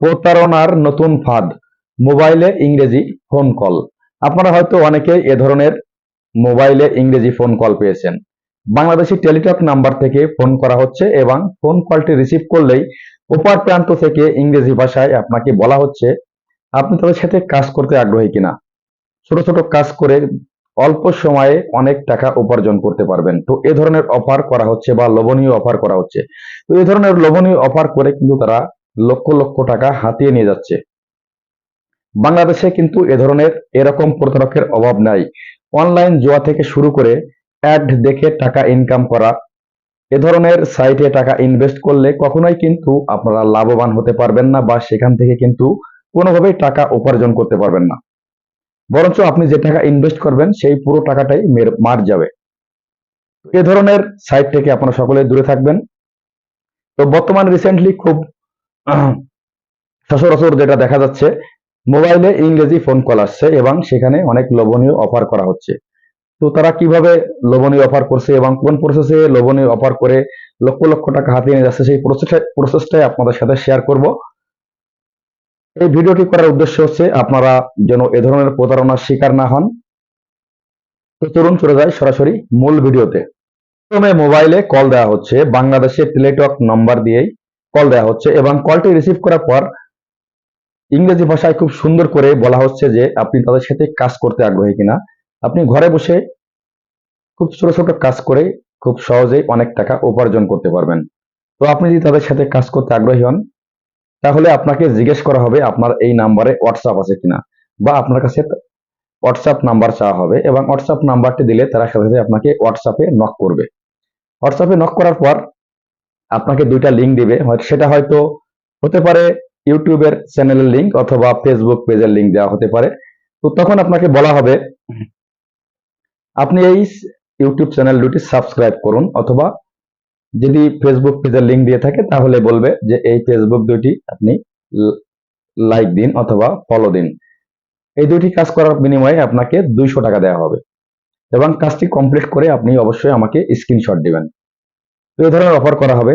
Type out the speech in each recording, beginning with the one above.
প্রতারণার নতুন ফাঁদ। মোবাইলে ইংরেজি ফোন কল আপনারা হয়তো অনেকে এ ধরনের মোবাইলে ইংরেজি ফোন কল পেয়েছেন। বাংলাদেশি টেলিটক নাম্বার থেকে ফোন করা হচ্ছে এবং ফোন কলটি রিসিভ করলেই ওপার প্রান্ত থেকে ইংরেজি ভাষায় আপনাকে বলা হচ্ছে, আপনি তাদের সাথে কাজ করতে আগ্রহী কিনা? ছোট ছোট কাজ করে অল্প সময়ে অনেক টাকা উপার্জন করতে পারবেন। তো এ ধরনের অফার করা হচ্ছে বা লোভনীয় অফার করা হচ্ছে। তো এ ধরনের লোভনীয় অফার করে কিন্তু তারা লক্ষ লক্ষ টাকা হাতিয়ে নিয়ে যাচ্ছে। বাংলাদেশে কিন্তু এ ধরনের এরকম প্রতারকের অভাব নাই। অনলাইন জোয়া থেকে শুরু করে অ্যাড দেখে টাকা ইনকাম করা, এ ধরনের সাইটে টাকা ইনভেস্ট করলে কখনোই কিন্তু আপনারা লাভবান হতে পারবেন না বা সেখান থেকে কিন্তু কোনোভাবেই টাকা উপার্জন করতে পারবেন না। বরঞ্চ আপনি যে টাকা ইনভেস্ট করবেন, সেই পুরো টাকাটাই মার যাবে। এ ধরনের সাইট থেকে আপনারা সকলে দূরে থাকবেন। তো বর্তমান রিসেন্টলি খুব সচরাচর যেটা দেখা যাচ্ছে, মোবাইলে ইংরেজি ফোন কল আসছে এবং সেখানে অনেক লোভনীয় অফার করা হচ্ছে। তো তারা কীভাবে লোভনীয় অফার করছে এবং কোন প্রসেসে লোভনীয় অফার করে লক্ষ লক্ষ টাকা হাতিয়ে নিয়ে যাচ্ছে সেই প্রসেসটাই আপনাদের সাথে শেয়ার করব। এই ভিডিওটি করার উদ্দেশ্য হচ্ছে আপনারা যেন এ ধরনের প্রতারণার শিকার না হন। তো চলুন চলে যায় সরাসরি মূল ভিডিওতে। প্রথমে মোবাইলে কল দেওয়া হচ্ছে বাংলাদেশের টেলিটক নম্বর দিয়েই। কল দেওয়া হচ্ছে এবং কলটি রিসিভ করার পর ইংরেজি ভাষায় খুব সুন্দর করে বলা হচ্ছে যে আপনি তাদের সাথে কাজ করতে আগ্রহী কিনা। আপনি ঘরে বসে খুব ছোট ছোট কাজ করে খুব সহজেই অনেক টাকা উপার্জন করতে পারবেন। তো আপনি যদি তাদের সাথে কাজ করতে আগ্রহী হন, তাহলে আপনাকে জিজ্ঞেস করা হবে আপনার এই নাম্বারে হোয়াটসঅ্যাপ আছে কিনা বা আপনার কাছে হোয়াটসঅ্যাপ নাম্বার চাওয়া হবে এবং হোয়াটসঅ্যাপ নাম্বারটি দিলে তারা সাথে সাথে আপনাকে হোয়াটসঅ্যাপে নক করবে। হোয়াটসঅ্যাপে নক করার পর আপনাকে দুইটা লিঙ্ক দিবে। হয়তো সেটা হয়তো হতে পারে ইউটিউবের চ্যানেলের লিঙ্ক অথবা ফেসবুক পেজের লিঙ্ক দেওয়া হতে পারে। তো তখন আপনাকে বলা হবে, আপনি এই ইউটিউব চ্যানেল দুটি সাবস্ক্রাইব করুন অথবা যদি ফেসবুক পেজের লিঙ্ক দিয়ে থাকে তাহলে বলবে যে এই ফেসবুক দুটি আপনি লাইক দিন অথবা ফলো দিন। এই দুটি কাজ করার বিনিময়ে আপনাকে দুইশো টাকা দেওয়া হবে। এবং কাজটি কমপ্লিট করে আপনি অবশ্যই আমাকে স্ক্রিনশট দিবেন। এই ধরনের অফার করা হবে।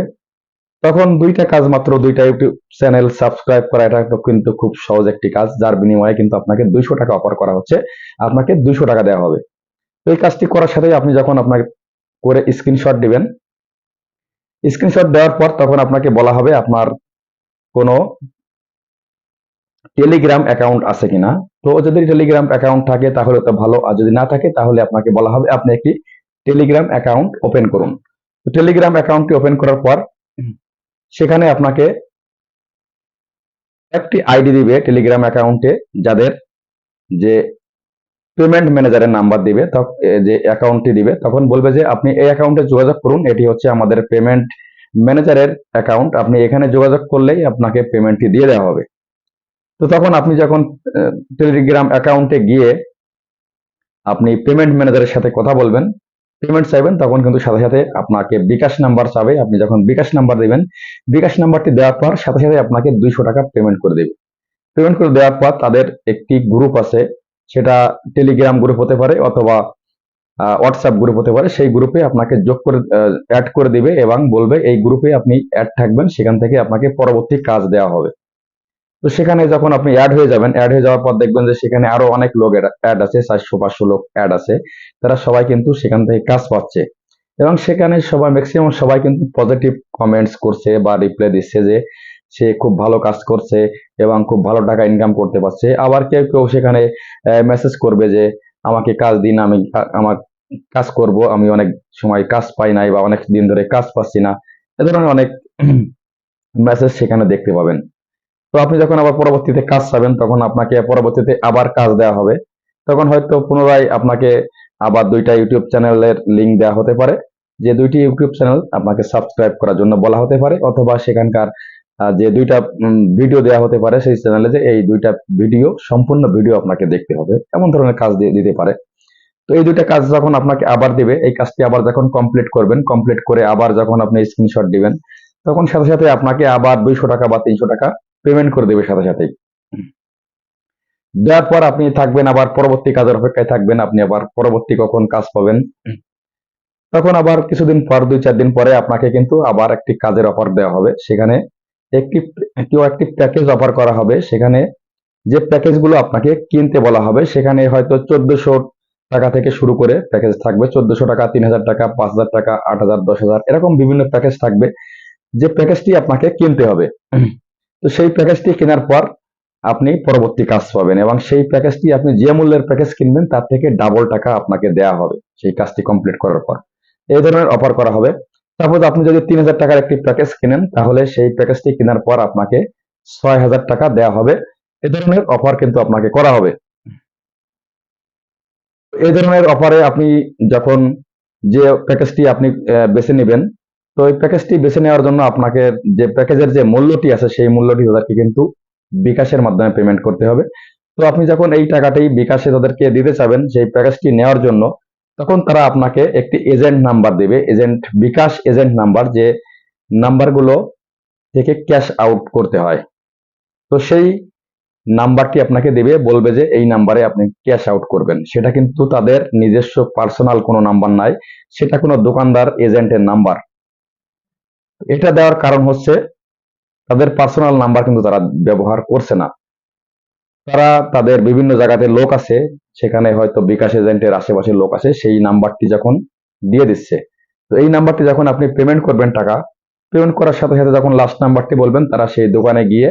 তখন দুইটা কাজ মাত্র, দুইটা ইউটিউব চ্যানেল সাবস্ক্রাইব করা, এটা কিন্তু খুব সহজ একটি কাজ, যার বিনিময়ে কিন্তু আপনাকে দুইশো টাকা অফার করা হচ্ছে, আপনাকে দুইশো টাকা দেওয়া হবে। তো এই কাজটি করার সাথে আপনি যখন আপনাকে করে স্ক্রিনশট দিবেন স্ক্রিনশট দেওয়ার পর তখন আপনাকে বলা হবে আপনার কোনো টেলিগ্রাম অ্যাকাউন্ট আছে কিনা। তো যদি টেলিগ্রাম অ্যাকাউন্ট থাকে তাহলে তো ভালো, আর যদি না থাকে তাহলে আপনাকে বলা হবে আপনি একটি টেলিগ্রাম অ্যাকাউন্ট ওপেন করুন। তো টেলিগ্রাম অ্যাকাউন্টটি ওপেন করার পর সেখানে আপনাকে একটি আইডি দিবে টেলিগ্রাম অ্যাকাউন্টে যাদের যে পেমেন্ট ম্যানেজারের নাম্বার দিবে যে অ্যাকাউন্টটি দিবে তখন বলবে যে আপনি এই অ্যাকাউন্টে যোগাযোগ করুন এটি হচ্ছে আমাদের পেমেন্ট ম্যানেজারের অ্যাকাউন্ট আপনি এখানে যোগাযোগ করলেই আপনাকে পেমেন্টটি দিয়ে দেওয়া হবে। তো তখন আপনি যখন টেলিগ্রাম অ্যাকাউন্টে গিয়ে আপনি পেমেন্ট ম্যানেজারের সাথে কথা বলবেন পেমেন্ট চাইবেন, তখন কিন্তু সাথে সাথে আপনাকে বিকাশ নাম্বার চাবে। আপনি যখন বিকাশ নাম্বার দিবেন, বিকাশ নাম্বারটি দেওয়ার পর সাথে সাথে আপনাকে দুইশো টাকা পেমেন্ট করে দেবে। পেমেন্ট করে দেওয়ার পর তাদের একটি গ্রুপ আছে, সেটা টেলিগ্রাম গ্রুপ হতে পারে অথবা হোয়াটসঅ্যাপ গ্রুপ হতে পারে। সেই গ্রুপে আপনাকে যোগ করে অ্যাড করে দিবে এবং বলবে, এই গ্রুপে আপনি অ্যাড থাকবেন, সেখান থেকে আপনাকে পরবর্তী কাজ দেওয়া হবে। তো সেখানে যখন আপনি অ্যাড হয়ে যাবেন অ্যাড হয়ে যাওয়ার পর দেখবেন যে সেখানে আরও অনেক লোক অ্যাড আছে, চারশো, পাঁচশো লোক অ্যাড আছে। তারা সবাই কিন্তু সেখান থেকে কাজ পাচ্ছে। এবং সেখানে সবাই ম্যাক্সিমাম সবাই কিন্তু পজিটিভ কমেন্টস করছে বা রিপ্লাই দিচ্ছে যে সে খুব ভালো কাজ করছে এবং খুব ভালো টাকা ইনকাম করতে পারছে। আবার কেউ কেউ সেখানে মেসেজ করবে যে, আমাকে কাজ দিন, আমি, আমার কাজ করব, আমি অনেক সময় কাজ পাই নাই বা অনেক দিন ধরে কাজ পাচ্ছি না। এ ধরনের অনেক মেসেজ সেখানে দেখতে পাবেন। তো আপনি যখন আবার পরবর্তীতে কাজ পাবেন, তখন আপনাকে পরবর্তীতে আবার কাজ দেওয়া হবে। তখন হয়তো পুনরায় আপনাকে আবার দুইটা ইউটিউব চ্যানেলের লিংক দেওয়া হতে পারে। যে দুইটি ইউটিউব চ্যানেল আপনাকে সাবস্ক্রাইব করার জন্য বলা হতে পারে, অথবা সেখানকার যে দুইটা ভিডিও দেওয়া হতে পারে সেই চ্যানেলে যে এই দুইটা ভিডিও সম্পূর্ণ ভিডিও আপনাকে দেখতে হবে। এমন ধরনের কাজ দিয়ে দিতে পারে। তো এই দুইটা কাজ যখন আপনাকে আবার দিবে, এই কাজটি আবার যখন কমপ্লিট করবেন কমপ্লিট করে আবার যখন আপনি স্ক্রিনশট দিবেন, তখন সাথে সাথে আপনাকে আবার দুইশো টাকা বা তিনশো টাকা পেমেন্ট করে দেবে সাথে সাথেই। দেওয়ার পর আপনি থাকবেন, আবার পরবর্তী কাজের অপেক্ষায় থাকবেন, আপনি আবার পরবর্তী কখন কাজ পাবেন। তখন আবার কিছুদিন পর, দুই চার দিন পরে আপনাকে কিন্তু আবার একটি কাজের অফার দেওয়া হবে। সেখানে একটি কেউ একটি প্যাকেজ অফার করা হবে। সেখানে যে প্যাকেজগুলো আপনাকে কিনতে বলা হবে, সেখানে হয়তো চোদ্দশো টাকা থেকে শুরু করে প্যাকেজ থাকবে। চোদ্দশো টাকা, তিন হাজার টাকা, পাঁচ হাজার টাকা, আট হাজার, দশ হাজার, এরকম বিভিন্ন প্যাকেজ থাকবে। যে প্যাকেজটি আপনাকে কিনতে হবে। তো সেই প্যাকেজটি কেনার পর আপনি পরবর্তী কাজ পাবেন এবং সেই প্যাকেজটি আপনি যে মূল্যের প্যাকেজ কিনবেন তার থেকে ডাবল টাকা আপনাকে দেওয়া হবে সেই কাজটি কমপ্লিট করার পর। এই ধরনের অফার করা হবে। সাপোজ আপনি যদি তিন হাজার টাকার একটি প্যাকেজ কিনেন, তাহলে সেই প্যাকেজটি কেনার পর আপনাকে ছয় হাজার টাকা দেওয়া হবে। এ ধরনের অফার কিন্তু আপনাকে করা হবে। এই ধরনের অফারে আপনি যখন যে প্যাকেজটি আপনি বেছে নেবেন তো এই প্যাকেজটি বেছে নেওয়ার জন্য আপনাকে যে প্যাকেজের যে মূল্যটি আছে, সেই মূল্যটি তাদেরকে কিন্তু বিকাশের মাধ্যমে পেমেন্ট করতে হবে। তো আপনি যখন এই টাকাটি বিকাশে তাদেরকে দিতে চাবেন, সেই প্যাকেজটি নেওয়ার জন্য তখন তারা আপনাকে একটি এজেন্ট নাম্বার দেবে। এজেন্ট বিকাশ এজেন্ট নাম্বার যে নাম্বারগুলো থেকে ক্যাশ আউট করতে হয়। তো সেই নাম্বারটি আপনাকে দেবে, বলবে যে এই নাম্বারে আপনি ক্যাশ আউট করবেন। সেটা কিন্তু তাদের নিজস্ব পার্সোনাল কোনো নাম্বার নাই। সেটা কোনো দোকানদার এজেন্টের নাম্বার এটা দেওয়ার কারণ হচ্ছে তাদের পার্সোনাল নাম্বার কিন্তু তারা ব্যবহার করছে না। তারা তাদের বিভিন্ন জায়গাতে লোক আছে, সেখানে হয়তো বিকাশ এজেন্টের আশেপাশে লোক আছে, সেই নাম্বারটি যখন দিয়ে দিচ্ছে। তো এই নাম্বারটি যখন আপনি পেমেন্ট করবেন টাকা পেমেন্ট করার সাথে সাথে যখন লাস্ট নাম্বারটি বলবেন, তারা সেই দোকানে গিয়ে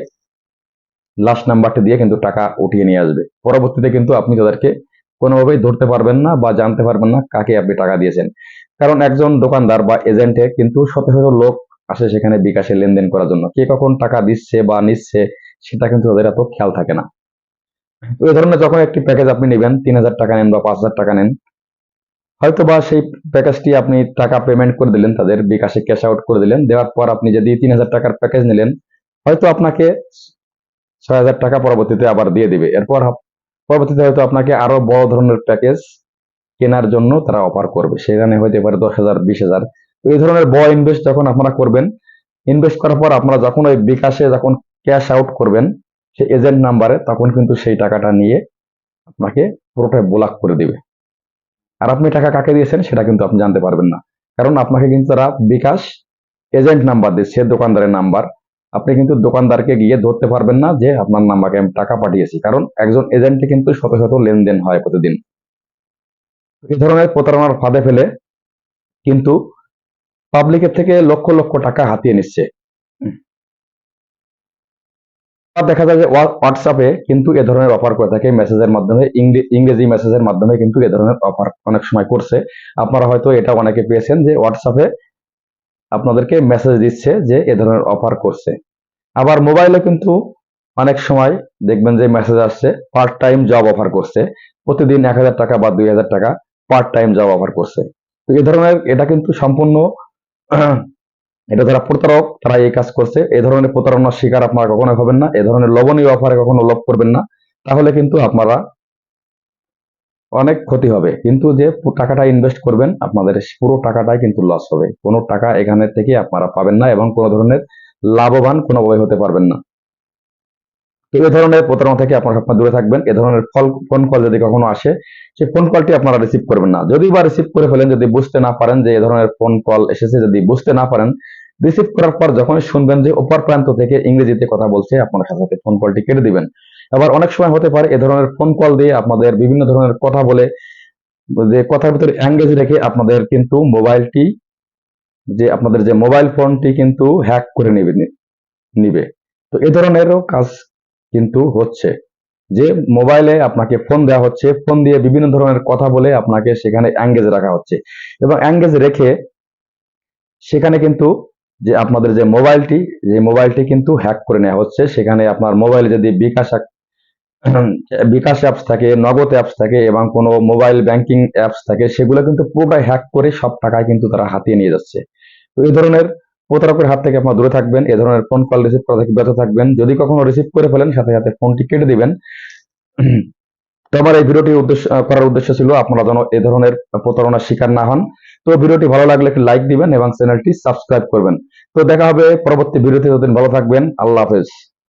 লাস্ট নাম্বারটি দিয়ে কিন্তু টাকা উঠিয়ে নিয়ে আসবে। পরবর্তীতে কিন্তু আপনি তাদেরকে কোনোভাবেই ধরতে পারবেন না বা জানতে পারবেন না কাকে আপনি টাকা দিয়েছেন। কারণ একজন দোকানদার বা এজেন্টে কিন্তু শত শত লোক আসে সেখানে বিকাশে লেনদেন করার জন্য। কে কখন টাকা দিচ্ছে বা নিচ্ছে, সেটা কিন্তু তাদের এত খেয়াল থাকে না। তো এই ধরনের যখন একটি প্যাকেজ আপনি নেবেন, তিন হাজার টাকা নেন বা পাঁচ হাজার টাকা নেন হয়তো বা সেই প্যাকেজটি আপনি টাকা পেমেন্ট করে দিলেন, তাদের বিকাশে ক্যাশ আউট করে দিলেন, দেওয়ার পর আপনি যদি তিন হাজার টাকার প্যাকেজ নিলেন, হয়তো আপনাকে ছয় হাজার টাকা পরবর্তীতে আবার দিয়ে দিবে। এরপর পরবর্তীতে হয়তো আপনাকে আরও বড় ধরনের প্যাকেজ কেনার জন্য তারা অফার করবে। সেখানে হইতে পারে দশ হাজার, বিশ হাজার এই ধরনের বড় ইনভেস্ট যখন আপনারা করবেন ইনভেস্ট করার পর আপনারা যখন ওই বিকাশে যখন ক্যাশ আউট করবেন, সেই এজেন্ট নাম্বারে তখন কিন্তু সেই টাকাটা নিয়ে আপনাকে পুরোটাই ব্লক করে দিবে। আর আপনি টাকা কাকে দিয়েছেন সেটা কিন্তু আপনি জানতে পারবেন না। কারণ আপনাকে কিন্তু তারা বিকাশ এজেন্ট নাম্বার দিচ্ছে দোকানদারের নাম্বার আপনি কিন্তু দোকানদারকে গিয়ে ধরতে পারবেন না যে আপনার নাম্বারকে আমি টাকা পাঠিয়েছি। কারণ একজন এজেন্টে কিন্তু শত শত লেনদেন হয় প্রতিদিন। এই ধরনের প্রতারণার ফাঁদে ফেলে কিন্তু পাবলিকের থেকে লক্ষ লক্ষ টাকা হাতিয়ে নিচ্ছে। দেখা যায় যে হোয়াটসঅ্যাপে কিন্তু এ ধরনের অফার করে থাকে মেসেজের মাধ্যমে ইংরেজি মেসেজের মাধ্যমে কিন্তু এ ধরনের অফার অনেক সময় করছে। আপনারা হয়তো এটা অনেকে পেয়েছেন যে হোয়াটসঅ্যাপে আপনাদেরকে মেসেজ দিচ্ছে যে এ ধরনের অফার করছে। আবার মোবাইলে কিন্তু অনেক সময় দেখবেন যে মেসেজ আসছে পার্ট টাইম জব অফার করছে। প্রতিদিন এক হাজার টাকা বা দুই হাজার টাকা পার্ট টাইম জব অফার করছে। তো এই ধরনের, এটা কিন্তু সম্পূর্ণ এটা যারা প্রতারক, তারা এই কাজ করছে। এই ধরনের প্রতারণার শিকার আপনারা কখনো হবেন না। এ ধরনের লবণীয় অফারে কখনো লোভ করবেন না। তাহলে কিন্তু আপনারা অনেক ক্ষতি হবে। কিন্তু যে টাকাটা ইনভেস্ট করবেন, আপনাদের পুরো টাকাটাই কিন্তু লস হবে। কোনো টাকা এখানের থেকে আপনারা পাবেন না এবং কোনো ধরনের লাভবান কোনোভাবে হতে পারবেন না। তো এই ধরনের প্রতারণা থেকে আপনারা সবসময় দূরে থাকবেন। এ ধরনের ফল ফোন কল যদি কখনো আসে, সেই ফোন কলটি আপনারা রিসিভ করবেন না। যদি বা রিসিভ করে ফেলেন, যদি বুঝতে না পারেন যে এ ধরনের ফোন কল এসেছে, যদি বুঝতে না পারেন রিসিভ করার পর যখনই শুনবেন যে অপর প্রান্ত থেকে ইংরেজিতে কথা বলছে, আপনার সাথে সাথে ফোন কলটি কেটে দিবেন। আবার অনেক সময় হতে পারে, এ ধরনের ফোন কল দিয়ে আপনাদের বিভিন্ন ধরনের কথা বলে, যে কথার ভিতরে অ্যাঙ্গেজ রেখে আপনাদের কিন্তু মোবাইলটি যে আপনাদের যে মোবাইল ফোনটি কিন্তু হ্যাক করে নেবে নিবে। তো এ ধরনেরও কাজ কিন্তু হচ্ছে যে মোবাইলে আপনাকে ফোন দেওয়া হচ্ছে ফোন দিয়ে বিভিন্ন ধরনের কথা বলে আপনাকে সেখানে অ্যাঙ্গেজ রাখা হচ্ছে। এবং অ্যাঙ্গেজ রেখে সেখানে কিন্তু যে আপনাদের যে মোবাইলটি যে মোবাইলটি কিন্তু হ্যাক করে নেওয়া হচ্ছে। সেখানে আপনার মোবাইলে যদি বিকাশ বিকাশ অ্যাপস থাকে, নগদ অ্যাপস থাকে এবং কোনো মোবাইল ব্যাংকিং অ্যাপস থাকে, সেগুলো কিন্তু পুরোটাই হ্যাক করে সব টাকায় কিন্তু তারা হাতিয়ে নিয়ে যাচ্ছে। তো এই ধরনের প্রতারকের হাত থেকে আপনার দূরে থাকবেন, এ ধরনের ফোন কল রিসিভ করা থেকে ব্যর্থ থাকবেন। যদি কখনো রিসিভ করে ফেলেন, সাথে সাথে ফোনটি কেটে দিবেন। তো আমার এই ভিডিওটি উদ্দেশ্য করার উদ্দেশ্য ছিল আপনারা যেন এ ধরনের প্রতারণার শিকার না হন। তো ভিডিওটি ভালো লাগলে একটি লাইক দিবেন এবং চ্যানেলটি সাবস্ক্রাইব করবেন। তো দেখা হবে পরবর্তী ভিডিওতে যতদিন ভালো থাকবেন। আল্লাহ হাফেজ।